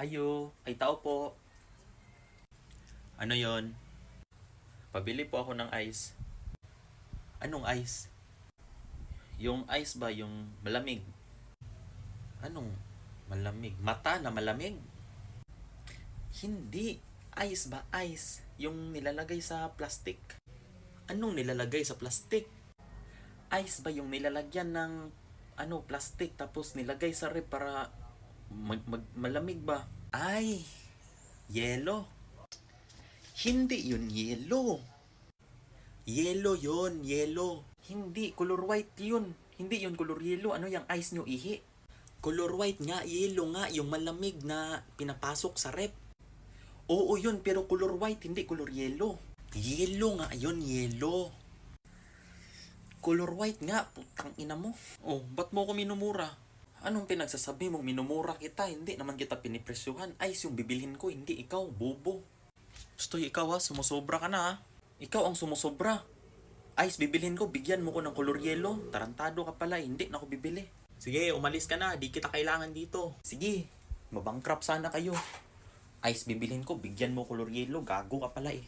Ayo, ay tao po. Ano yon? Pabili po ako ng ice. Anong ice? Yung ice ba, yung malamig? Anong malamig? Mata na malamig? Hindi. Ice ba? Ice. Yung nilalagay sa plastic. Anong nilalagay sa plastic? Ice ba yung nilalagyan ng ano, plastic tapos nilagay sa rep para mag, mag- malamig ba? Ay, yelo. Hindi yun yelo. Yelo yun, yelo. Hindi, color white yun. Hindi yun color yelo. Ano yung ice nyo ihi? Color white nga, yelo nga, yung malamig na pinapasok sa rep. Oo yun, pero color white, hindi color yellow. Yellow nga yun, yellow. Color white nga, putang ina mo. Oh, ba't mo ko minumura? Anong pinagsasabi mo, minumura kita? Hindi naman kita pinipresyuhan. Ice yung bibilhin ko, hindi ikaw, bobo. Gusto ikaw ha, sumusobra ka na ha. Ikaw ang sumusobra. Ice, bibilhin ko, bigyan mo ko ng color yellow. Tarantado ka pala, hindi na ako bibili. Sige, umalis ka na, di kita kailangan dito. Sige, mabankrupt sana kayo. Ice, bibilhin ko, bigyan mo color yellow, gago ka pala eh.